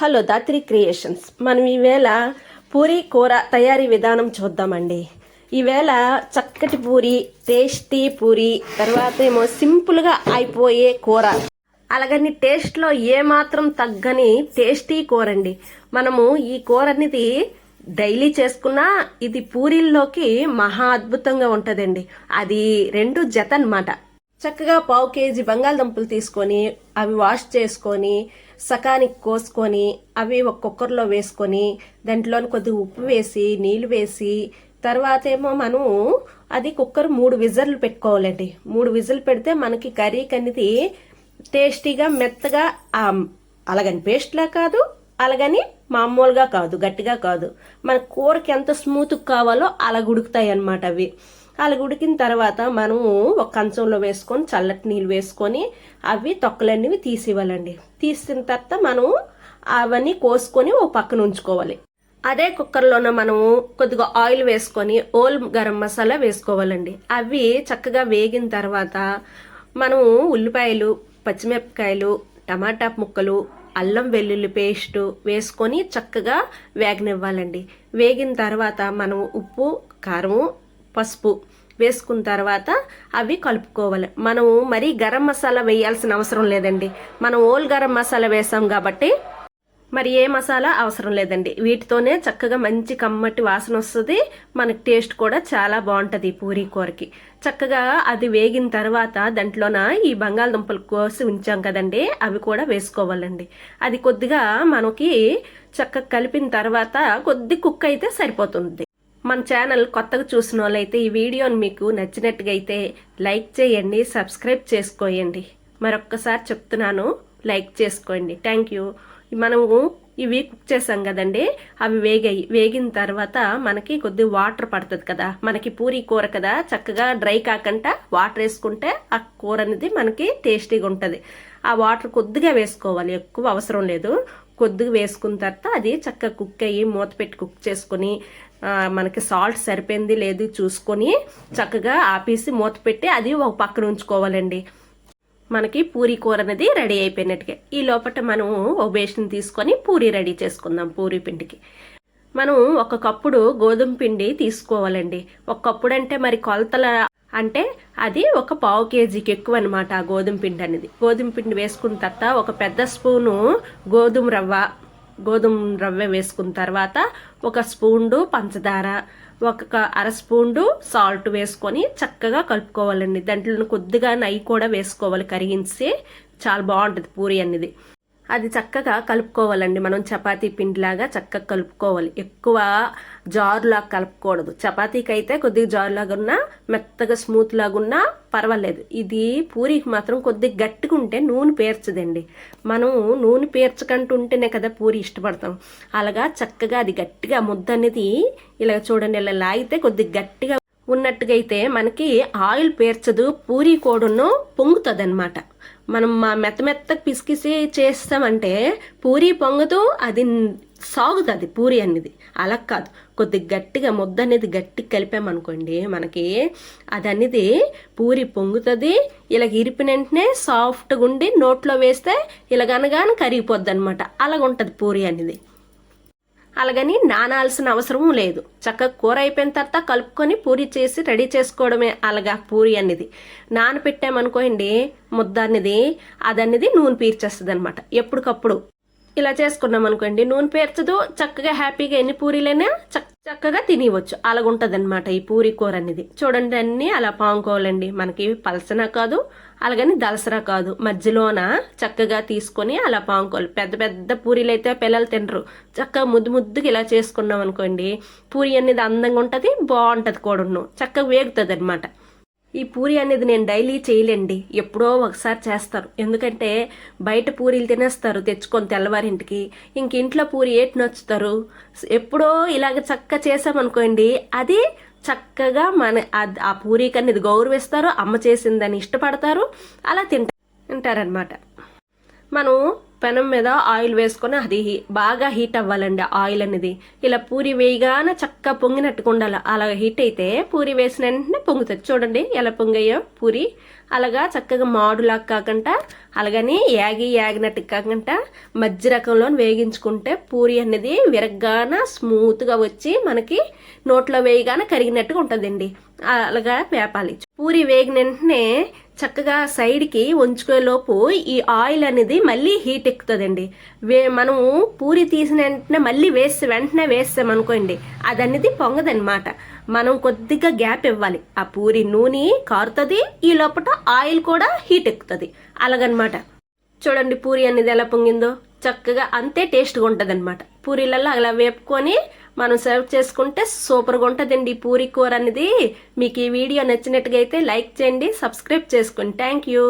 Hello Dhatri creations. మనం ఈవేళ పూరి కూర తయారీ విధానం చూద్దామండి. ఈవేళ చక్కటి పూరి టేస్టీ పూరి తర్వాత ఏమో సింపుల్గా అయిపోయే కూర. అలాగని టేస్ట్లో ఏమాత్రం తగ్గని టేస్టీ కూర అండి మనము ఈ కూర అనేది డైలీ చేసుకున్నా ఇది పూరీల్లోకి మహా అద్భుతంగా ఉంటుందండి. అది రెండు జత అన్నమాట. చక్కగా పావు కేజీ బంగాళదుంపలు తీసుకొని అవి వాష్ చేసుకొని సకానికి కోసుకొని అవి ఒక కుక్కర్లో వేసుకొని దాంట్లో కొద్దిగా ఉప్పు వేసి నీళ్ళు వేసి తర్వాత ఏమో మనం అది కుక్కర్ మూడు విజర్లు పెట్టుకోవాలండి. మూడు విజిల్ పెడితే మనకి కర్రీకి అనేది టేస్టీగా మెత్తగా అలాగని పేస్ట్లా కాదు అలాగని మామూలుగా కాదు గట్టిగా కాదు. మన కూరకి ఎంత స్మూత్ కావాలో అలా ఉడుకుతాయి అన్నమాట అవి. అలా ఉడికిన తర్వాత మనము ఒక కంచంలో వేసుకొని చల్లటి నీళ్ళు వేసుకొని అవి తొక్కలన్నీ తీసివ్వాలండి. తీసిన తర్వాత మనం అవన్నీ కోసుకొని ఓ పక్కన ఉంచుకోవాలి. అదే కుక్కర్లోనే మనము కొద్దిగా ఆయిల్ వేసుకొని ఓల్ గరం మసాలా వేసుకోవాలండి. అవి చక్కగా వేగిన తర్వాత మనము ఉల్లిపాయలు పచ్చిమిరపకాయలు టమాటా ముక్కలు అల్లం వెల్లుల్లి పేస్ట్ వేసుకొని చక్కగా వేగనివ్వాలండి. వేగిన తర్వాత మనం ఉప్పు కారము పసుపు వేసుకున్న తర్వాత అవి కలుపుకోవాలి. మనము మరీ గరం మసాలా వేయాల్సిన అవసరం లేదండి. మనం ఓల్ గరం మసాలా వేసాం కాబట్టి మరి ఏ మసాలా అవసరం లేదండి. వీటితోనే చక్కగా మంచి కమ్మటి వాసన వస్తుంది. మనకి టేస్ట్ కూడా చాలా బాగుంటుంది పూరీ కూరకి. చక్కగా అది వేగిన తర్వాత దాంట్లోన ఈ బంగాళదుంపలు కోసి ఉంచాం కదండి. అవి కూడా వేసుకోవాలండి. అది కొద్దిగా మనకి చక్కగా కలిపిన తర్వాత కొద్ది కుక్ అయితే సరిపోతుంది. మన ఛానల్ కొత్తగా చూసిన వాళ్ళైతే ఈ వీడియోని మీకు నచ్చినట్టుగా అయితే లైక్ చేయండి సబ్స్క్రైబ్ చేసుకోండి మరొక్కసారి చెప్తున్నాను లైక్ చేసుకోండి. థ్యాంక్ యూ మనము ఇవి కుక్ చేసాం కదండి అవి వేగాయి వేగిన తర్వాత మనకి కొద్ది వాటర్ పడుతుంది కదా. మనకి పూరి కూర కదా చక్కగా డ్రై కాకుండా వాటర్ వేసుకుంటే ఆ కూర అనేది మనకి టేస్టీగా ఉంటుంది. ఆ వాటర్ కొద్దిగా వేసుకోవాలి ఎక్కువ అవసరం లేదు. కొద్దిగా వేసుకున్న తర్వాత అది చక్కగా కుక్ అయ్యి మూత పెట్టి కుక్ చేసుకొని మనకి సాల్ట్ సరిపోయింది లేదు చూసుకొని చక్కగా ఆపేసి మూత పెట్టి అది ఒక పక్కన ఉంచుకోవాలండి. మనకి పూరి కూర అనేది రెడీ అయిపోయినట్టుగా. ఈ లోపల మనం ఓ బేషన్ తీసుకొని పూరి రెడీ చేసుకుందాం పూరి పిండికి. మనం ఒక కప్పుడు గోధుమ పిండి తీసుకోవాలండి. ఒక కప్పుడు అంటే మరి కొలతల అంటే అది ఒక పావు కేజీకి ఎక్కువ అనమాట ఆ గోధుమ పిండి అనేది. గోధుమ పిండి వేసుకున్న తర్వాత ఒక పెద్ద స్పూను గోధుమ రవ్వ గోధుమ రవ్వ వేసుకున్న తర్వాత ఒక స్పూన్డు పంచదార ఒక అర స్పూన్డు సాల్ట్ వేసుకొని చక్కగా కలుపుకోవాలండి. దాంట్లో కొద్దిగా నెయ్యి కూడా వేసుకోవాలి. కరిగించి చాలా బాగుంటుంది పూరి అనేది అది చక్కగా కలుపుకోవాలండి. మనం చపాతీ పిండిలాగా చక్కగా కలుపుకోవాలి. ఎక్కువ జారులాగా కలుపుకూడదు. చపాతీకి అయితే కొద్దిగా జారులాగా ఉన్నా మెత్తగా స్మూత్ లాగా ఉన్నా పర్వాలేదు. ఇది పూరికి మాత్రం కొద్దిగా గట్టిగా ఉంటే నూనె పేర్చదండి. మనం నూనె పేర్చకంటూ ఉంటేనే కదా పూరి ఇష్టపడతాం. అలాగా చక్కగా అది గట్టిగా ముద్ద అనేది ఇలా చూడండి ఇలా లాగితే కొద్దిగా గట్టిగా ఉన్నట్టుగైతే మనకి ఆయిల్ పేర్చదు పూరి కోడును పొంగుతుంది అనమాట మనం మా మెత్త మెత్త పిసికిసి చేస్తామంటే పూరి పొంగదు అది సాగుతుంది పూరి అనేది. అలా కాదు. కొద్దిగా గట్టిగా ముద్ద అనేది గట్టి కలిపామనుకోండి మనకి అది అనేది పూరి పొంగుతుంది ఇలా ఇరిపిన వెంటనే సాఫ్ట్గా ఉండి నోట్లో వేస్తే ఇలాగనగానే కరిగిపోద్ది అనమాట అలాగ ఉంటుంది పూరి అనేది. అలాగని నానాల్సిన అవసరం లేదు. చక్కగా కూర అయిపోయిన తర్వాత కలుపుకొని పూరి చేసి రెడీ చేసుకోవడమే అలాగా పూరి అనేది నానపెట్టామనుకోండి ముద్ద అనేది అదనేది నూనె పీర్చేస్తుంది అనమాట ఎప్పటికప్పుడు. ఇలా చేసుకున్నాం అనుకోండి నూనె పేర్చదు చక్కగా హ్యాపీగా ఎన్ని పూరీలైనా చక్క చక్కగా తినేవచ్చు అలాగుంటుంది అనమాట ఈ పూరి కూర అనేది. చూడండి అన్ని అలా పాముకోవాలండి. మనకి పలసనా కాదు అలాగని దలసరా కాదు. మధ్యలోన చక్కగా తీసుకొని అలా పాముకోవాలి. పెద్ద పెద్ద పూరీలు అయితే పిల్లలు తినరు. చక్కగా ముద్దు ముద్దుగా ఇలా చేసుకున్నాం అనుకోండి పూరి అనేది అందంగా ఉంటుంది బాగుంటుంది కూడాను. చక్కగా వేగుతుంది అనమాట ఈ పూరి అనేది నేను డైలీ చేయలేండి. ఎప్పుడో ఒకసారి చేస్తారు. ఎందుకంటే బయట పూరీలు తినేస్తారు తెచ్చుకొని తెల్లవారింటికి ఇంక ఇంట్లో పూరి ఏటి నచ్చుతారు? ఎప్పుడో ఇలాగ చక్క చేసామనుకోండి అది చక్కగా మన ఆ పూరీకి అనేది గౌరవిస్తారు అమ్మ చేసిందని ఇష్టపడతారు అలా తింటారు తింటారనమాట మనం పెనం మీద ఆయిల్ వేసుకొని అది బాగా హీట్ అవ్వాలండి ఆయిల్ అనేది. ఇలా పూరి వేయగానే చక్కగా పొంగినట్టుగా ఉండాలి. అలా హీట్ అయితే పూరి వేసిన వెంటనే పొంగుతుంది. చూడండి ఎలా పొంగయ్యో పూరి. అలాగా చక్కగా మాడులాగా కాకుండా అలాగని యాగి యాగినట్టు కాకుండా మధ్య రకంలో వేగించుకుంటే పూరి అనేది విరగ్గాన స్మూత్గా వచ్చి మనకి నోట్లో వేయగానే కరిగినట్టుగా ఉంటుందండి. అలాగా వేపాలి పూరి వేగిన వెంటనే చక్కగా సైడ్కి ఉంచుకునేలోపు ఈ ఆయిల్ అనేది మళ్ళీ హీట్ ఎక్కుతుందండి. వే మనము పూరి తీసిన వెంటనే మళ్ళీ వేస్తే వెంటనే వేస్తామనుకోండి అది అనేది పొంగదనమాట మనం కొద్దిగా గ్యాప్ ఇవ్వాలి. ఆ పూరి నూనె కారుతుంది ఈ లోపల ఆయిల్ కూడా హీట్ ఎక్కుతుంది. అలాగనమాట చూడండి పూరి అనేది ఎలా పొంగిందో. చక్కగా అంతే టేస్ట్గా ఉంటుంది అనమాట పూరీలలో అలా వేపుకొని మనం సర్వ్ చేసుకుంటే సూపర్గా ఉంటుందండి పూరి కూర అనేది. మీకు ఈ వీడియో నచ్చినట్టుగా అయితే లైక్ చేయండి సబ్స్క్రైబ్ చేసుకోండి థ్యాంక్ యూ